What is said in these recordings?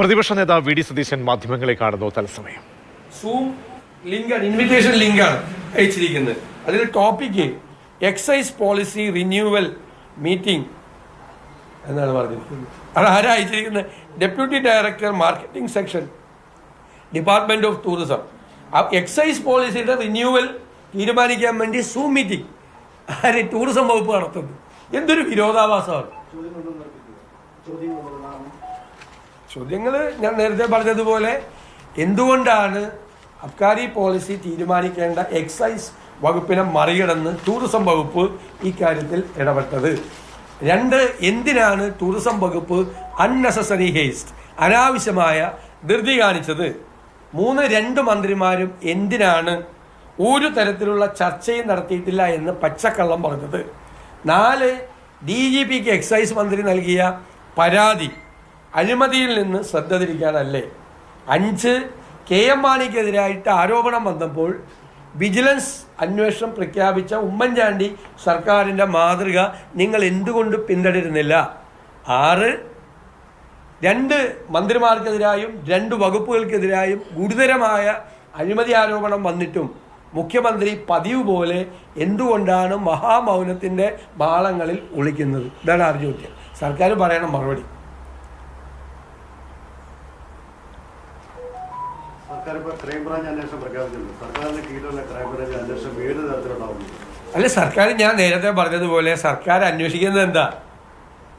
പ്രതിപക്ഷ നേതാവ് V D Satheesan മാധ്യമങ്ങളെ കാണുന്നു തത്സമയം. സൂം ലിങ്കാണ് ഇൻവിറ്റേഷൻ ലിങ്കാണ് അയച്ചിരിക്കുന്നത്. അതിൽ topic excise policy renewal meeting എന്നാണ് പറഞ്ഞിരിക്കുന്നത്. അത് ആരാ അയച്ചിരിക്കുന്നത്? Deputy director marketing section department of tourism excise പോളിസിയുടെ റിന്യൂവൽ തീരുമാനിക്കാൻ വേണ്ടി സൂം മീറ്റിംഗ് ആര് ടൂറിസം വകുപ്പ് നടത്തുന്നു? എന്തൊരു വിരോധാഭാസമാണ്? ചോദ്യങ്ങൾ ഞാൻ നേരത്തെ പറഞ്ഞതുപോലെ എന്തുകൊണ്ടാണ് അബ്കാരി പോളിസി തീരുമാനിക്കേണ്ട എക്സൈസ് വകുപ്പിനെ മറികടന്ന് ടൂറിസം വകുപ്പ് ഈ കാര്യത്തിൽ ഇടപെട്ടത്? രണ്ട് എന്തിനാണ് ടൂറിസം വകുപ്പ് അൺനെസസറി ഹേസ്റ്റ് അനാവശ്യമായ ധൃതി കാണിച്ചത്? മൂന്ന് രണ്ട് മന്ത്രിമാരും എന്തിനാണ് ഒരു തരത്തിലുള്ള ചർച്ചയും നടത്തിയിട്ടില്ല എന്ന് പച്ചക്കള്ളം പറഞ്ഞത്? നാല് ഡി ജി പിക്ക് എക്സൈസ് മന്ത്രി നൽകിയ പരാതി അഴിമതിയിൽ നിന്ന് ശ്രദ്ധ തിരിക്കാനല്ലേ? അഞ്ച് കെ എം മാണിക്കെതിരായിട്ട് ആരോപണം വന്നപ്പോൾ വിജിലൻസ് അന്വേഷണം പ്രഖ്യാപിച്ച ഉമ്മൻചാണ്ടി സർക്കാരിന്റെ മാതൃക നിങ്ങൾ എന്തുകൊണ്ട് പിന്തുടരുന്നില്ല? ആറ് രണ്ട് മന്ത്രിമാർക്കെതിരായും രണ്ട് വകുപ്പുകൾക്കെതിരായും ഗുരുതരമായ അഴിമതി ആരോപണം വന്നിട്ടും മുഖ്യമന്ത്രി പതിവ് പോലെ എന്തുകൊണ്ടാണ് മഹാമൗനത്തിന്റെ മാളങ്ങളിൽ ഒളിക്കുന്നത്? ഇതാണ് ആ ചോദ്യം. സർക്കാർ പറയണം മറുപടി. അല്ല സർക്കാർ ഞാൻ നേരത്തെ പറഞ്ഞതുപോലെ സർക്കാർ അന്വേഷിക്കുന്നത് എന്താ?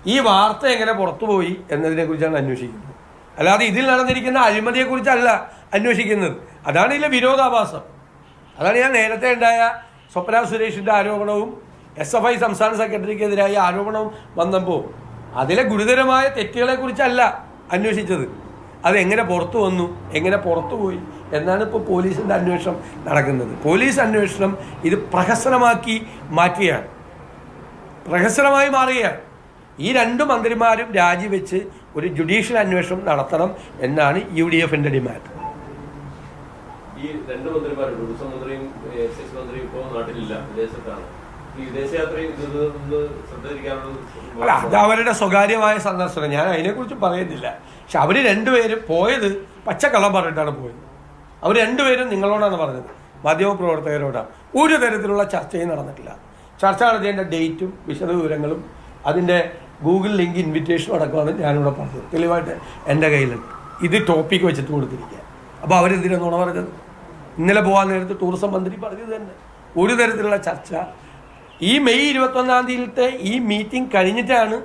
ഈ വാർത്ത എങ്ങനെ പുറത്തുപോയി എന്നതിനെ കുറിച്ചാണ് അന്വേഷിക്കുന്നത്. അല്ലാതെ ഇതിൽ നടന്നിരിക്കുന്ന അഴിമതിയെക്കുറിച്ചല്ല അന്വേഷിക്കുന്നത്. അതാണ് ഇതിലെ വിരോധാഭാസം. അതാണ് ഞാൻ നേരത്തെ ഉണ്ടായ സ്വപ്ന സുരേഷിന്റെ ആരോപണവും എസ് എഫ് ഐ സംസ്ഥാന സെക്രട്ടറിക്കെതിരായ ആരോപണം വന്നപ്പോൾ അതിലെ ഗുരുതരമായ തെറ്റുകളെക്കുറിച്ചല്ല അന്വേഷിച്ചത്. അത് എങ്ങനെ പുറത്തു വന്നു? എങ്ങനെ പുറത്തു പോയി? എന്നാണ് ഇപ്പോൾ പോലീസിന്റെ അന്വേഷണം നടക്കുന്നത്. പോലീസ് അന്വേഷണം ഇത് പ്രഹസനമാക്കി മാറ്റുകയാണ്. പ്രഹസനമായി മാറുകയാണ്. ഈ രണ്ട് മന്ത്രിമാരും രാജിവെച്ച് ഒരു ജുഡീഷ്യൽ അന്വേഷണം നടത്തണം എന്നാണ് യു ഡി എഫിന്റെ ഡിമാൻഡ്. ഈ രണ്ട് മന്ത്രിമാരും ടൂറിസം മന്ത്രിയും എക്സൈസ് മന്ത്രിയും ഇപ്പോൾ നാട്ടിലില്ല വിദേശത്താണ്. അല്ല അത് അവരുടെ സ്വകാര്യമായ സന്ദർശനം. ഞാൻ അതിനെക്കുറിച്ച് പറയുന്നില്ല. പക്ഷെ അവർ രണ്ടുപേരും പോയത് പച്ചക്കള്ളം പറഞ്ഞിട്ടാണ് പോയത്. അവർ രണ്ടുപേരും നിങ്ങളോടാണ് പറഞ്ഞത്. മാധ്യമപ്രവർത്തകരോടാണ് ഒരു തരത്തിലുള്ള ചർച്ചയും നടന്നിട്ടില്ല. ചർച്ച നടത്തിയതിന്റെ ഡേറ്റും വിശദ വിവരങ്ങളും അതിന്റെ ഗൂഗിൾ ലിങ്ക് ഇൻവിറ്റേഷനും അടക്കമാണ് ഞാനിവിടെ പറഞ്ഞത്. തെളിവായിട്ട് എന്റെ കയ്യിലുണ്ട്. ഇത് ടോപ്പിക്ക് വെച്ചിട്ട് കൊടുത്തിരിക്കുക. അപ്പോൾ അവരെന്തിനാ നുണ പറഞ്ഞത്? ഇന്നലെ പോകാൻ നേരത്ത് ടൂറിസം മന്ത്രി പറഞ്ഞത് തന്നെ. ഒരു തരത്തിലുള്ള ചർച്ച. ഈ മെയ് ഇരുപത്തൊന്നാം തീയതിയിലത്തെ ഈ മീറ്റിംഗ് കഴിഞ്ഞിട്ടാണ്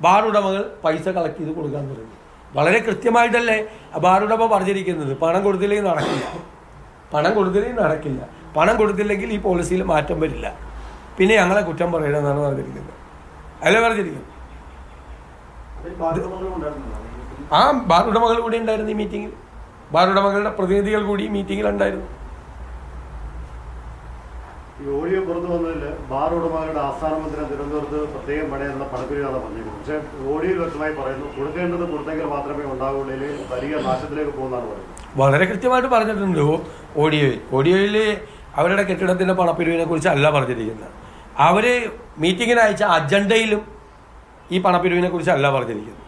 ബാർ ഉടമകൾ പൈസ കളക്ട് ചെയ്ത് കൊടുക്കാൻ തുടങ്ങി വളരെ കൃത്യമായിട്ടല്ലേ ഉടമ പറഞ്ഞിരിക്കുന്നത്? പണം കൊടുത്തില്ലെങ്കിൽ നടക്കില്ല. പണം കൊടുത്തില്ലെങ്കിൽ നടക്കില്ല. പണം കൊടുത്തില്ലെങ്കിൽ ഈ പോളിസിയിൽ മാറ്റം വരില്ല. പിന്നെ ഞങ്ങളെ കുറ്റം പറയണമെന്നാണ് പറഞ്ഞിരിക്കുന്നത്. അല്ലേ പറഞ്ഞിരിക്കുന്നത്? ആ ബാറുടമകൾ കൂടി ഉണ്ടായിരുന്നു ഈ മീറ്റിങ്ങിൽ ബാറുടമകളുടെ പ്രതിനിധികൾ കൂടി ഈ മീറ്റിങ്ങിൽ ഉണ്ടായിരുന്നു. ഈ ഓഡിയോ പുറത്തു വന്നതിൽ ബാർ ഉടമകളുടെ ആസ്ഥാന മന്ദിരം തിരുവനന്തപുരത്ത് പ്രത്യേകം പണിയെന്ന പണക്കുരിയാണ് പറഞ്ഞിരിക്കുന്നത് പക്ഷേ ഓഡിയോയിൽ വ്യക്തമായി പറയുന്നു കൊടുക്കേണ്ടത് കൊടുത്തെങ്കിൽ മാത്രമേ ഉണ്ടാവുകയുള്ളൂ വലിയ നാശത്തിലേക്ക് പോകുന്നതാണ് പറയുന്നത്. വളരെ കൃത്യമായിട്ട് പറഞ്ഞിട്ടുണ്ട് ഓഡിയോയിൽ. ഓഡിയോയിൽ അവരുടെ കെട്ടിടത്തിന്റെ പണപ്പിരിവിനെ കുറിച്ച് അല്ല പറഞ്ഞിരിക്കുന്നത്. അവർ മീറ്റിങ്ങിന് അയച്ച അജണ്ടയിലും ഈ പണപ്പിരിവിനെ കുറിച്ച് അല്ല പറഞ്ഞിരിക്കുന്നത്.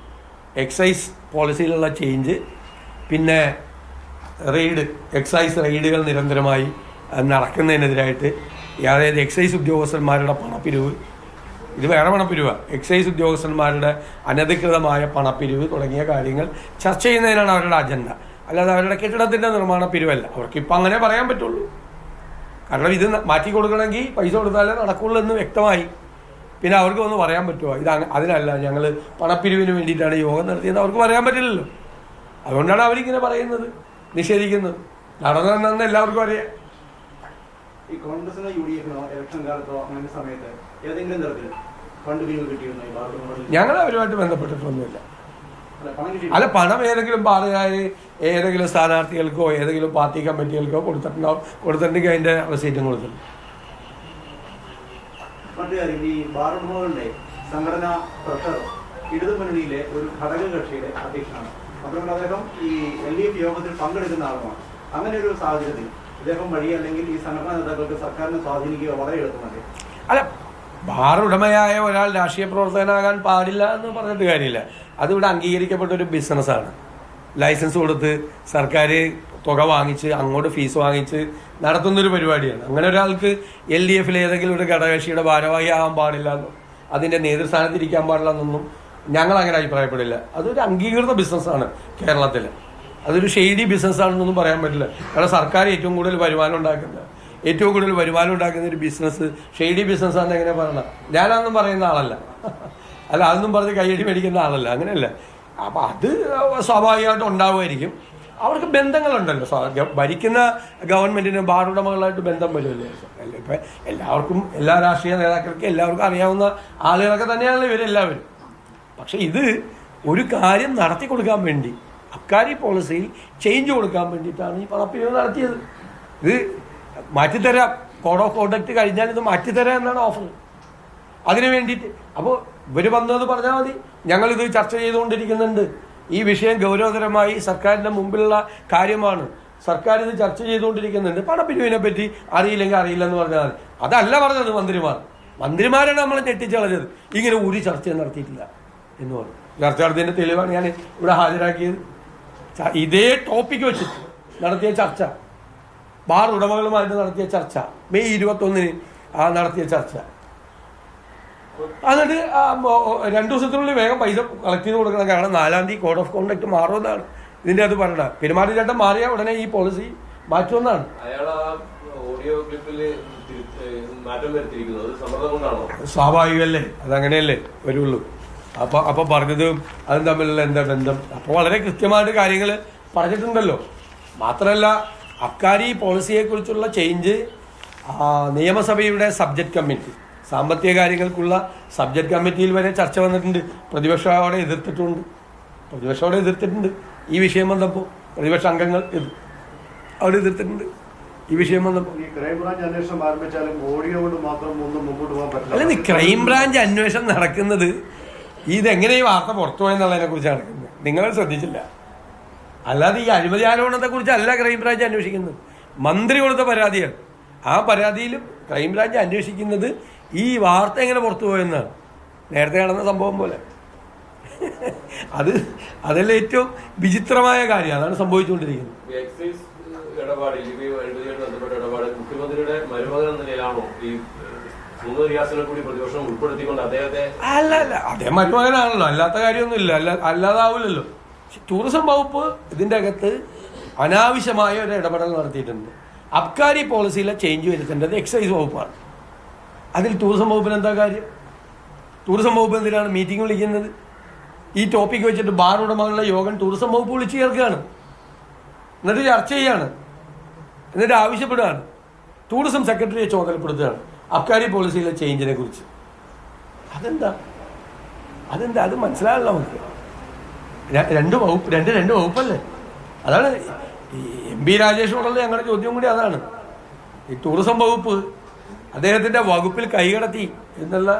എക്സൈസ് പോളിസിയിലുള്ള ചേഞ്ച് പിന്നെ റെയ്ഡ് എക്സൈസ് റെയ്ഡുകൾ നിരന്തരമായി നടക്കുന്നതിനെതിരായിട്ട് അതായത് എക്സൈസ് ഉദ്യോഗസ്ഥന്മാരുടെ പണപ്പിരിവ്. ഇത് വേറെ പണപ്പിരിവാണ് എക്സൈസ് ഉദ്യോഗസ്ഥന്മാരുടെ അനധികൃതമായ പണപ്പിരിവ് തുടങ്ങിയ കാര്യങ്ങൾ ചർച്ച ചെയ്യുന്നതിനാണ് അവരുടെ അജണ്ട അല്ലാതെ അവരുടെ കെട്ടിടത്തിന്റെ നിർമ്മാണ പിരിവല്ല. അവർക്കിപ്പോൾ അങ്ങനെ പറയാൻ പറ്റുള്ളൂ. കാരണം ഇത് മാറ്റി കൊടുക്കണമെങ്കിൽ പൈസ കൊടുത്താലേ നടക്കുള്ളൂ എന്ന് വ്യക്തമായി. പിന്നെ അവർക്ക് ഒന്ന് പറയാൻ പറ്റുമോ ഇത് അതിനല്ല ഞങ്ങൾ പണപ്പിരിവിന് വേണ്ടിയിട്ടാണ് യോഗം നടത്തിയത് അവർക്ക് പറയാൻ പറ്റില്ലല്ലോ. അതുകൊണ്ടാണ് അവരിങ്ങനെ പറയുന്നത് നിഷേധിക്കുന്നത്. നടന്നതെന്ന് എല്ലാവർക്കും അറിയാം. ഈ കോൺഗ്രസിനോ യു ഡി എഫിനോ ഇലക്ഷൻ കാലത്തോ അങ്ങനെ സമയത്ത് ഏതെങ്കിലും തരത്തിൽ ഫണ്ട് പിരിവ് കിട്ടിയിരുന്നോ ഞങ്ങൾ അവരുമായിട്ട് ബന്ധപ്പെട്ടിട്ടൊന്നുമില്ല. അല്ല പണം ഏതെങ്കിലും പാറയായി ഏതെങ്കിലും സ്ഥാനാർത്ഥികൾക്കോ ഏതെങ്കിലും പാർട്ടി കമ്മിറ്റികൾക്കോ കൊടുത്തിട്ടുണ്ടാവും കൊടുത്തിട്ടുണ്ടെങ്കിൽ അതിന്റെ റെസീറ്റും കൊടുത്തിട്ടുണ്ട്. ഈ ബാർ ഉടമകളുടെ സംഘടനാ പ്രഷർ ഇടതുമുന്നണിയിലെ ഒരു ഘടക കക്ഷിയുടെ അധ്യക്ഷനാണ്. അതുകൊണ്ട് അദ്ദേഹം ഈ എൽ ഡി എഫ് യോഗത്തിൽ പങ്കെടുക്കുന്ന ആളുമാണ്. അങ്ങനെ ഒരു സാഹചര്യത്തിൽ അല്ലെങ്കിൽ ഈ സർക്കാരിനെ അല്ല ബാർ ഉടമയായ ഒരാൾ രാഷ്ട്രീയ പ്രവർത്തകനാകാൻ പാടില്ല എന്ന് പറഞ്ഞിട്ട് കാര്യമില്ല. അതിവിടെ അംഗീകരിക്കപ്പെട്ട ഒരു ബിസിനസ്സാണ് ലൈസൻസ് കൊടുത്ത് സർക്കാർ തുക വാങ്ങിച്ച് അങ്ങോട്ട് ഫീസ് വാങ്ങിച്ച് നടത്തുന്നൊരു പരിപാടിയാണ്. അങ്ങനെ ഒരാൾക്ക് എൽ ഡി എഫിൽ ഏതെങ്കിലും ഒരു ഘടകകക്ഷിയുടെ ഭാരവാഹി ആകാൻ പാടില്ല എന്നും അതിന്റെ നേതൃസ്ഥാനത്തിരിക്കാൻ പാടില്ല എന്നൊന്നും ഞങ്ങൾ അങ്ങനെ അഭിപ്രായപ്പെടില്ല. അതൊരു അംഗീകൃത ബിസിനസ്സാണ് കേരളത്തിൽ അതൊരു ഷെയ്ഡി ബിസിനസ് ആണെന്നൊന്നും പറയാൻ പറ്റില്ല. കാരണം സർക്കാർ ഏറ്റവും കൂടുതൽ വരുമാനം ഉണ്ടാക്കുന്ന ഏറ്റവും കൂടുതൽ വരുമാനം ഉണ്ടാക്കുന്ന ഒരു ബിസിനസ് ഷെയ്ഡി ബിസിനസ് ആണെന്ന് എങ്ങനെ പറയണം? ഞാനതൊന്നും പറയുന്ന ആളല്ല. അല്ല അതൊന്നും പറഞ്ഞ് കൈയടി മേടിക്കുന്ന ആളല്ല. അങ്ങനെയല്ല. അപ്പം അത് സ്വാഭാവികമായിട്ട് ഉണ്ടാവുമായിരിക്കും. അവർക്ക് ബന്ധങ്ങളുണ്ടല്ലോ. ഭരിക്കുന്ന ഗവൺമെന്റിന് ബാറുടമകളായിട്ട് ബന്ധം വരുമല്ലേ? ഇപ്പം എല്ലാവർക്കും എല്ലാ രാഷ്ട്രീയ നേതാക്കൾക്കും എല്ലാവർക്കും അറിയാവുന്ന ആളുകളൊക്കെ തന്നെയാണല്ലോ ഇവരെല്ലാവരും. പക്ഷേ ഇത് ഒരു കാര്യം നടത്തി കൊടുക്കാൻ വേണ്ടി അബ്കാരി പോളിസിയിൽ ചേഞ്ച് കൊടുക്കാൻ വേണ്ടിയിട്ടാണ് ഈ പണപ്പിരിവ് നടത്തിയത്. ഇത് മാറ്റിത്തരാം. കോഡ് ഓഫ് കോണ്ടക്ട് കഴിഞ്ഞാൽ ഇത് മാറ്റിത്തരാം എന്നാണ് ഓഫർ അതിനു വേണ്ടിയിട്ട് അപ്പോൾ ഇവർ വന്നത് പറഞ്ഞാൽ മതി. ഞങ്ങളിത് ചർച്ച ചെയ്തുകൊണ്ടിരിക്കുന്നുണ്ട്. ഈ വിഷയം ഗൗരവതരമായി സർക്കാരിന്റെ മുമ്പിലുള്ള കാര്യമാണ്. സർക്കാർ ഇത് ചർച്ച ചെയ്തുകൊണ്ടിരിക്കുന്നുണ്ട്. പണപ്പിരിവിനെ പറ്റി അറിയില്ലെങ്കിൽ അറിയില്ലെന്ന് പറഞ്ഞാൽ മതി. അതല്ല പറഞ്ഞത് മന്ത്രിമാർ. മന്ത്രിമാരാണ് നമ്മളെ ഞെട്ടിച്ചളഞ്ഞത്. ഇങ്ങനെ ഒരു ചർച്ചയും നടത്തിയിട്ടില്ല എന്ന് പറഞ്ഞു. ചർച്ച നടത്തിയതിന്റെ തെളിവാണ് ഞാൻ ഇവിടെ ഹാജരാക്കിയത്. ഇതേ ടോപ്പിക്ക് വെച്ചിട്ട് നടത്തിയ ചർച്ച. ബാർ ഉടമകളുമായിട്ട് നടത്തിയ ചർച്ച. മെയ് ഇരുപത്തൊന്നിന് ആ നടത്തിയ ചർച്ച. എന്നിട്ട് രണ്ടു ദിവസത്തിനുള്ളിൽ വേഗം പൈസ കളക്ട് ചെയ്ത് കൊടുക്കണം. കാരണം നാലാം തീയതി കോഡ് ഓഫ് കോണ്ടക്ട് മാറുമെന്നാണ്. ഇതിന്റെ അത് പറഞ്ഞത് പെരുമാറ്റച്ചട്ടം മാറിയ ഉടനെ ഈ പോളിസി മാറ്റുമെന്നാണ്. സ്വാഭാവികമല്ലേ? അതങ്ങനെയല്ലേ വരുള്ളൂ. അപ്പൊ അപ്പോൾ പറഞ്ഞതും അതും തമ്മിലുള്ള എന്താ ബന്ധം? അപ്പോൾ വളരെ കൃത്യമായിട്ട് കാര്യങ്ങൾ പറഞ്ഞിട്ടുണ്ടല്ലോ. മാത്രമല്ല അക്കാരി പോളിസിയെക്കുറിച്ചുള്ള ചേഞ്ച് നിയമസഭയുടെ സബ്ജക്ട് കമ്മിറ്റി സാമ്പത്തിക കാര്യങ്ങൾക്കുള്ള സബ്ജക്ട് കമ്മിറ്റിയിൽ വരെ ചർച്ച വന്നിട്ടുണ്ട്. പ്രതിപക്ഷം അവിടെ എതിർത്തിട്ടുണ്ട്. പ്രതിപക്ഷം അവിടെ എതിർത്തിട്ടുണ്ട്. ഈ വിഷയം വന്നപ്പോൾ പ്രതിപക്ഷ അംഗങ്ങൾ അവിടെ എതിർത്തിട്ടുണ്ട്. ഈ വിഷയം വന്നപ്പോൾ ഈ ക്രൈംബ്രാഞ്ച് അന്വേഷണം ആരംഭിച്ചാലും ഓഡിയോ കൊണ്ട് മാത്രം ഒന്നും മുമ്പോട്ട് പോകാൻ അല്ല നീ പറ്റില്ല ക്രൈംബ്രാഞ്ച് അന്വേഷണം നടക്കുന്നത് ഇതെങ്ങനെ ഈ വാർത്ത പുറത്തു പോയെന്നുള്ളതിനെ കുറിച്ച് നടക്കുന്നത്? നിങ്ങൾ ശ്രദ്ധിച്ചില്ല. അല്ലാതെ ഈ അഴിമതി ആരോപണത്തെ കുറിച്ച് അല്ല ക്രൈംബ്രാഞ്ച് അന്വേഷിക്കുന്നത്. മന്ത്രി കൊടുത്ത പരാതിയാണ്. ആ പരാതിയിലും ക്രൈംബ്രാഞ്ച് അന്വേഷിക്കുന്നത് ഈ വാർത്ത എങ്ങനെ പുറത്തു പോയെന്നാണ്. നേരത്തെ നടന്ന സംഭവം പോലെ. അത് അതല്ല ഏറ്റവും വിചിത്രമായ കാര്യം. അതാണ് സംഭവിച്ചുകൊണ്ടിരിക്കുന്നത്. ഇടപാടിൽ ഇടപാടിൽ മുഖ്യമന്ത്രിയുടെ മരുമകൻ എന്ന നിലയിലാണോ ഈ അല്ല അല്ല. അദ്ദേഹം മരുമകനാണല്ലോ അല്ലാത്ത കാര്യമൊന്നുമില്ല. അല്ല അല്ലാതാവില്ലല്ലോ ടൂറിസം വകുപ്പ് ഇതിന്റെ അകത്ത് അനാവശ്യമായ ഒരു ഇടപെടൽ നടത്തിയിട്ടുണ്ട്. അബ്കാരി പോളിസിയിലെ ചേഞ്ച് വരുത്തേണ്ടത് എക്സൈസ് വകുപ്പാണ്. അതിൽ ടൂറിസം വകുപ്പിന് എന്താ കാര്യം? ടൂറിസം വകുപ്പ് എന്തിനാണ് മീറ്റിംഗ് വിളിക്കുന്നത്? ഈ ടോപ്പിക്ക് വെച്ചിട്ട് ബാർ ഉടമകളുടെ യോഗം ടൂറിസം വകുപ്പ് വിളിച്ചു ചേർക്കുകയാണ്. എന്നിട്ട് ചർച്ച ചെയ്യാണ്. എന്നിട്ട് ആവശ്യപ്പെടുകയാണ്. ടൂറിസം സെക്രട്ടറിയെ ചുമതലപ്പെടുത്തുകയാണ്. അബ്കാരി പോളിസിയിലെ ചേഞ്ചിനെ കുറിച്ച്. അതെന്താ? അതെന്താ? അത് മനസ്സിലായല്ലോ നമുക്ക്. രണ്ട് വകുപ്പ് രണ്ട് രണ്ട് വകുപ്പല്ലേ? അതാണ് എം പി രാജേഷിനോടുള്ള ഞങ്ങളുടെ ചോദ്യം കൂടി അതാണ്. ഈ ടൂറിസം വകുപ്പ് അദ്ദേഹത്തിന്റെ വകുപ്പിൽ കൈകടത്തി എന്നുള്ള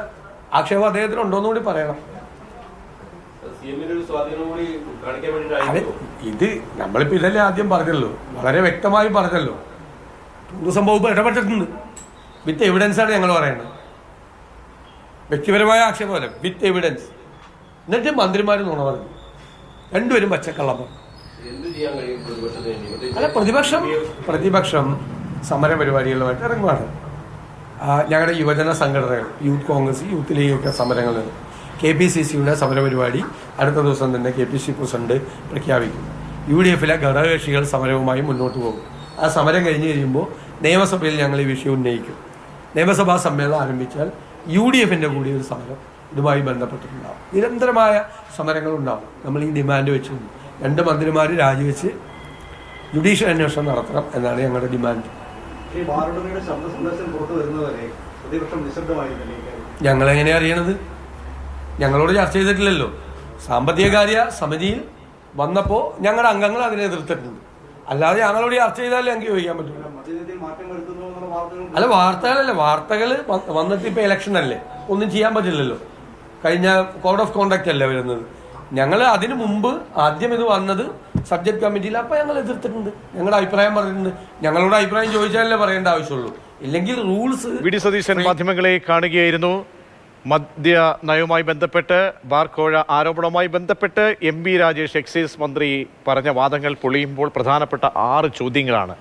ആക്ഷേപം അദ്ദേഹത്തിന് ഉണ്ടോയെന്ന് കൂടി പറയണം. ഇത് നമ്മളിപ്പോ ഇതല്ലേ ആദ്യം പറഞ്ഞല്ലോ. വളരെ വ്യക്തമായി പറഞ്ഞല്ലോ. ടൂറിസം വകുപ്പ് ഇടപെട്ടിട്ടുണ്ട്. വിത്ത് എവിഡൻസ് ആണ് ഞങ്ങൾ പറയുന്നത് വ്യക്തിപരമായ ആക്ഷേപമല്ല വിത്ത് എവിഡൻസ് എന്നിട്ട് മന്ത്രിമാർ നുണ പറഞ്ഞു. രണ്ടുപേരും പച്ചക്കള്ളം പറഞ്ഞു? അല്ല പ്രതിപക്ഷം പ്രതിപക്ഷം സമര പരിപാടികളുമായിട്ട് ഇറങ്ങുവാണ്. ഞങ്ങളുടെ യുവജന സംഘടനകൾ യൂത്ത് കോൺഗ്രസ് യൂത്ത് ലീഗൊക്കെ സമരങ്ങൾ കെ പി സി സിയുടെ സമരപരിപാടി അടുത്ത ദിവസം തന്നെ കെ പി സി പ്രസിഡന്റ് പ്രഖ്യാപിക്കും. യു ഡി എഫിലെ ഘടകകക്ഷികൾ സമരവുമായി മുന്നോട്ട് പോകും. ആ സമരം കഴിഞ്ഞ് കഴിയുമ്പോൾ നിയമസഭയിൽ ഞങ്ങൾ ഈ വിഷയം ഉന്നയിക്കും. നിയമസഭാ സമ്മേളനം ആരംഭിച്ചാൽ യു ഡി എഫിന്റെ കൂടി ഒരു സമരം ഇതുമായി ബന്ധപ്പെട്ടിട്ടുണ്ടാവും. നിരന്തരമായ സമരങ്ങൾ ഉണ്ടാവും. നമ്മൾ ഈ ഡിമാൻഡ് വെച്ച് രണ്ട് മന്ത്രിമാർ രാജിവെച്ച് ജുഡീഷ്യൽ അന്വേഷണം നടത്തണം എന്നാണ് ഞങ്ങളുടെ ഡിമാൻഡ്. ഞങ്ങളെങ്ങനെ അറിയണത്? ഞങ്ങളോട് ചർച്ച ചെയ്തിട്ടില്ലല്ലോ. സാമ്പത്തിക കാര്യ സമിതിയിൽ വന്നപ്പോൾ ഞങ്ങളുടെ അംഗങ്ങൾ അതിനെ എതിർത്തിട്ടുണ്ട്. അല്ലാതെ ഞങ്ങളോട് ചർച്ച ചെയ്താലേ ഞങ്ങൾക്ക് ചോദിക്കാൻ പറ്റില്ല അല്ല വാർത്തകളല്ല. വാർത്തകൾ വന്നിട്ട് ഇപ്പൊ ഇലക്ഷൻ അല്ലേ. ഒന്നും ചെയ്യാൻ പറ്റില്ലല്ലോ. കഴിഞ്ഞ കോഡ് ഓഫ് കോണ്ടാക്ട് അല്ലേ വരുന്നത്. ഞങ്ങൾ അതിനു മുമ്പ് ആദ്യം ഇത് വന്നത് സബ്ജക്ട് കമ്മിറ്റിയിൽ അപ്പൊ ഞങ്ങൾ എതിർത്തിട്ടുണ്ട്. ഞങ്ങളുടെ അഭിപ്രായം പറഞ്ഞിട്ടുണ്ട്. ഞങ്ങളോട് അഭിപ്രായം ചോദിച്ചാലല്ലേ പറയേണ്ട ആവശ്യമുള്ളൂ. ഇല്ലെങ്കിൽ റൂൾസ് വി ഡി സതീശൻ മാധ്യമങ്ങളെ കാണുകയായിരുന്നു. മദ്യ നയവുമായി ബന്ധപ്പെട്ട് ബാർക്കോഴ കോഴ ആരോപണവുമായി ബന്ധപ്പെട്ട് എം ബി രാജേഷ് എക്സൈസ് മന്ത്രി പറഞ്ഞ വാദങ്ങൾ പൊളിയുമ്പോൾ പ്രധാനപ്പെട്ട ആറ് ചോദ്യങ്ങളാണ്.